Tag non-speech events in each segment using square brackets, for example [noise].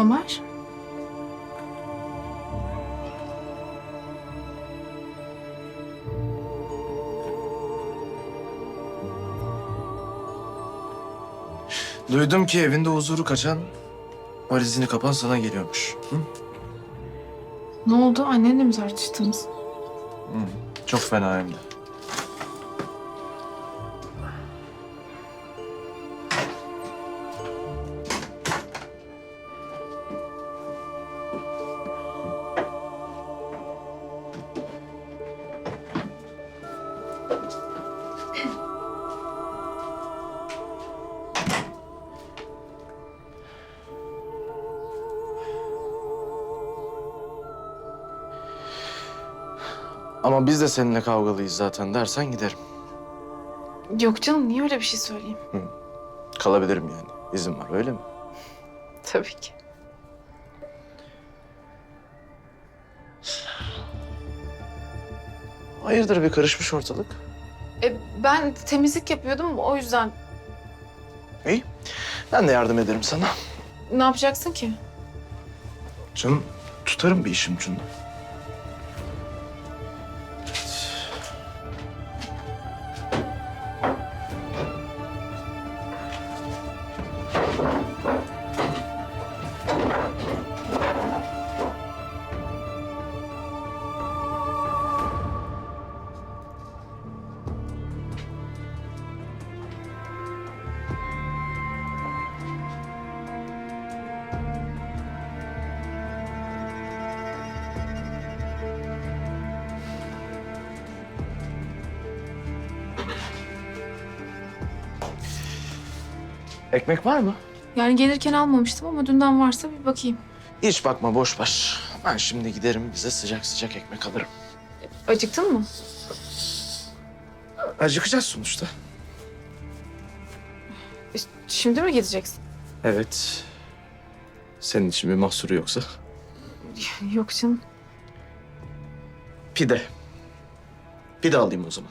Somer? Duydum ki evinde huzuru kaçan valizini kapan sana geliyormuş. Hı? Ne oldu? Annenle mi tartıştınız? Çok fena hem de. Ama biz de seninle kavgalıyız zaten dersen giderim. Yok canım niye öyle bir şey söyleyeyim? Kalabilirim yani. İzin var öyle mi? [laughs] Tabii ki. Hayırdır bir karışmış ortalık. E, ben temizlik yapıyordum o yüzden. İyi. Ben de yardım ederim sana. Ne yapacaksın ki? Canım tutarım bir işim ucunda. Ekmek var mı? Yani gelirken almamıştım ama dünden varsa bir bakayım. Hiç bakma boş ver. Ben şimdi giderim bize sıcak sıcak ekmek alırım. Acıktın mı? Acıkacağız sonuçta. E, Şimdi mi gideceksin? Evet. Senin için bir mahsuru yoksa. Yok canım. Pide. Pide alayım o zaman.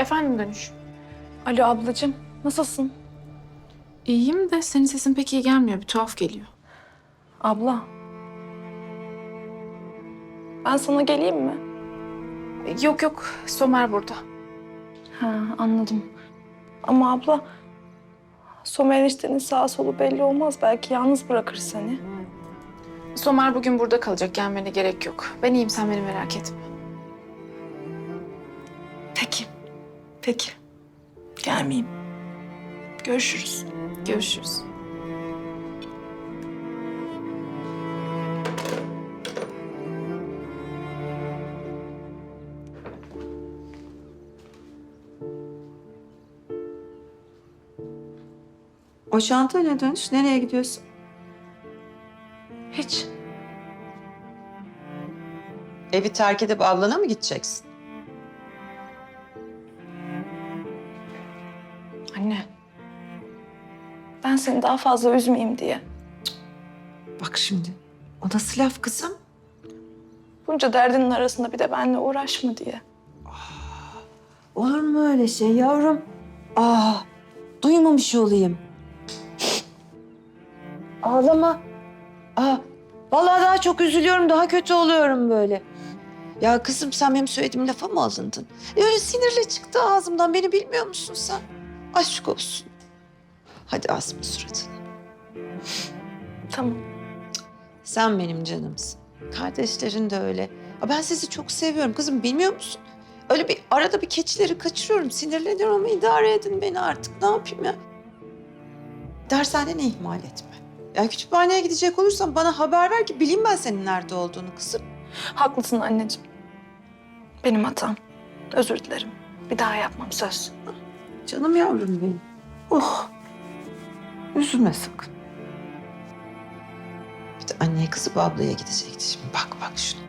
Efendim dönüş. Alo ablacığım, nasılsın? İyiyim de senin sesin pek iyi gelmiyor. Bir tuhaf geliyor. Abla. Ben sana geleyim mi? E, Yok yok. Somer burada. Ha anladım. Ama abla, Somer eniştenin sağ solu belli olmaz. Belki yalnız bırakır seni. Somer bugün burada kalacak. Gelmene gerek yok. Ben iyiyim sen beni merak etme. Peki. Gelmeyeyim. Görüşürüz. Görüşürüz. O çanta ne dönüş? Nereye gidiyorsun? Hiç. Evi terk edip ablana mı gideceksin? Ben seni daha fazla üzmeyeyim diye. Bak şimdi. O nasıl laf kızım? Bunca derdinin arasında bir de benimle uğraşma diye. Olur mu öyle şey yavrum? Aa, duymamış olayım. Ağlama. Aa, vallahi daha çok üzülüyorum, daha kötü oluyorum böyle. Ya kızım sen benim söylediğim lafa mı alındın? E öyle sinirle çıktı ağzımdan. Beni bilmiyor musun sen? Aşk olsun. Hadi asma suratını. [laughs] Tamam. Sen benim canımsın. Kardeşlerin de öyle. Aa, Ben sizi çok seviyorum kızım bilmiyor musun? Öyle bir arada bir keçileri kaçırıyorum. Sinirleniyorum ama idare edin beni artık. Ne yapayım ya? Dershaneni ihmal etme. Ya kütüphaneye gidecek olursan bana haber ver ki bileyim ben senin nerede olduğunu kızım. Haklısın anneciğim. Benim hatam. Özür dilerim. Bir daha yapmam söz. Canım yavrum benim. Oh. Üzülme sakın. Bir de anneye kızıp ablaya gidecekti şimdi. Bak bak şunu.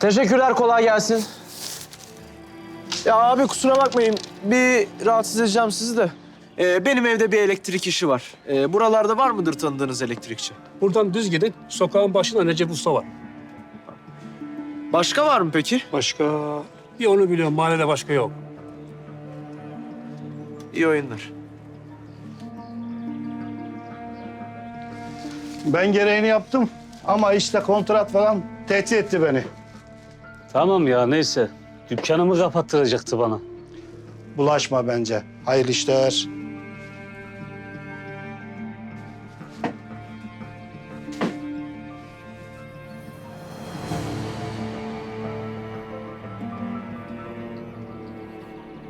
Teşekkürler, kolay gelsin. Ya abi kusura bakmayın, bir rahatsız edeceğim sizi de. Ee, benim evde bir elektrik işi var. Ee, buralarda var mıdır tanıdığınız elektrikçi? Buradan düz gidin. Sokağın başında Recep Usta var. Başka var mı peki? Başka... Bir onu biliyorum. Mahallede başka yok. İyi oyunlar. Ben gereğini yaptım ama işte kontrat falan tehdit etti beni. Tamam ya neyse. Dükkanımı kapattıracaktı bana. Bulaşma bence. Hayırlı işler.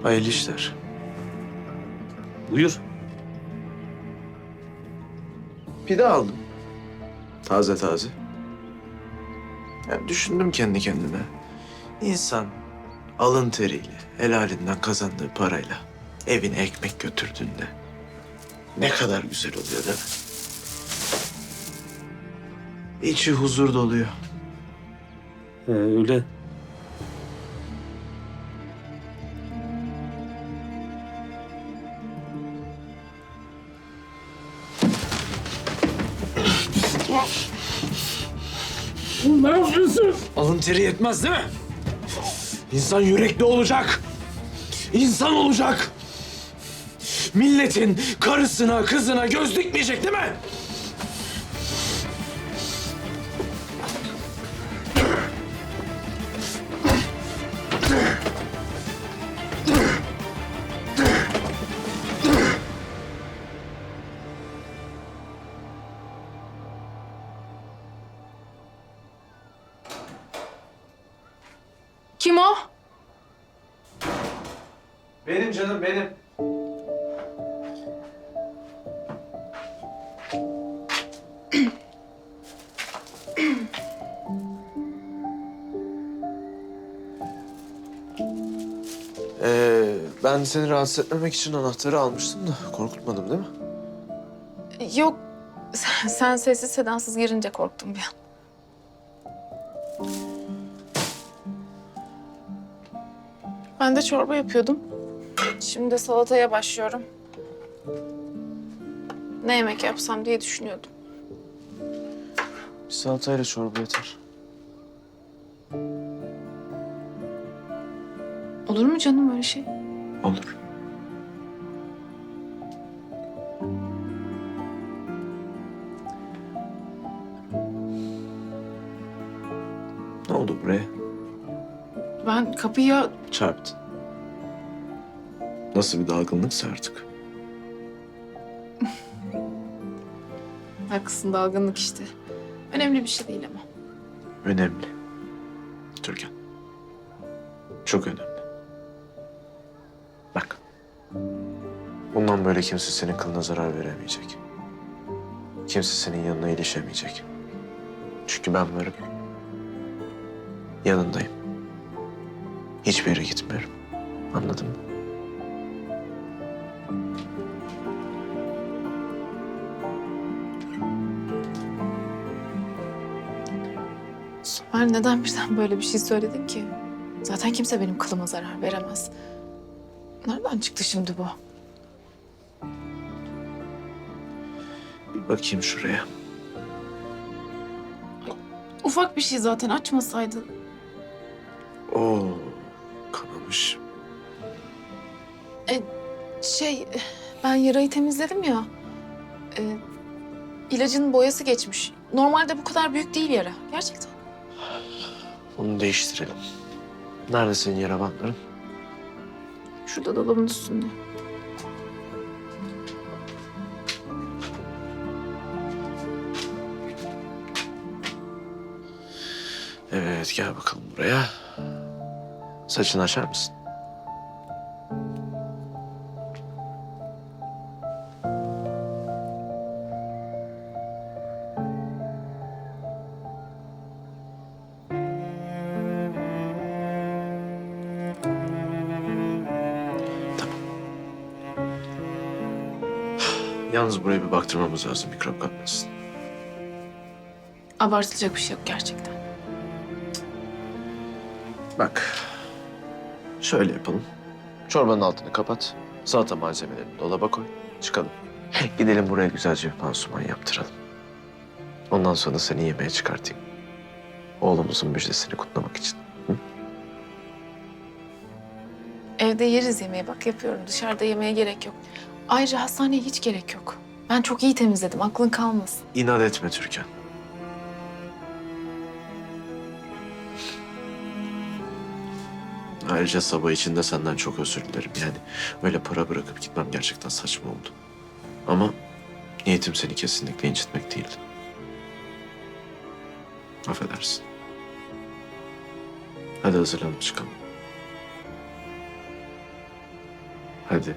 Hayırlı işler. Buyur. Pide aldım. Taze taze. Yani düşündüm kendi kendime. İnsan alın teriyle, helalinden kazandığı parayla evine ekmek götürdüğünde ne kadar güzel oluyor değil mi? İçi huzur doluyor. Ee, öyle. Alın teri yetmez değil mi? İnsan yürekli olacak. İnsan olacak. Milletin karısına, kızına göz dikmeyecek değil mi? Benim canım benim. Ee, ben seni rahatsız etmemek için anahtarı almıştım da korkutmadım değil mi? Yok. Sen, sen sessiz sedasız girince korktum bir an. Ben de çorba yapıyordum. Şimdi salataya başlıyorum. Ne yemek yapsam diye düşünüyordum. Bir salatayla çorba yeter. Olur mu canım öyle şey? Olur. Ne oldu buraya? Ben kapıya Çarptın. Nasıl bir dalgınlıksa artık. [laughs] haklısın dalgınlık işte. Önemli bir şey değil ama. Önemli. Türkan. Çok önemli. Bak. Bundan böyle kimse senin kılına zarar veremeyecek. Kimse senin yanına ilişemeyecek. Çünkü ben varım. Yanındayım. Hiçbir yere gitmiyorum. Anladın mı? Somer neden birden böyle bir şey söyledin ki? Zaten kimse benim kılıma zarar veremez. Nereden çıktı şimdi bu? Bir bakayım şuraya. Ufak bir şey zaten açmasaydın. Oo, kanamış. Şey, ben yarayı temizledim ya. Ee, ilacın boyası geçmiş. Normalde bu kadar büyük değil yara. Gerçekten. Onu değiştirelim. Nerede senin yara bandların? Şurada dolabın üstünde. Evet, gel bakalım buraya. Saçını açar mısın? Yalnız buraya bir baktırmamız lazım mikrop kapmasın. Abartılacak bir şey yok gerçekten. Bak. Şöyle yapalım. Çorbanın altını kapat. Salata malzemelerini dolaba koy. Çıkalım. [laughs] Gidelim buraya güzelce bir pansuman yaptıralım. Ondan sonra seni yemeğe çıkartayım. Oğlumuzun müjdesini kutlamak için. Evde yeriz yemeği bak yapıyorum. Dışarıda yemeğe gerek yok. Ayrıca hastaneye hiç gerek yok. Ben çok iyi temizledim. Aklın kalmasın. İnat etme Türkan. Ayrıca sabah için de senden çok özür dilerim. Yani öyle para bırakıp gitmem gerçekten saçma oldu. Ama niyetim seni kesinlikle incitmek değildi. Affedersin. Hadi hazırlanıp çıkalım. Hadi.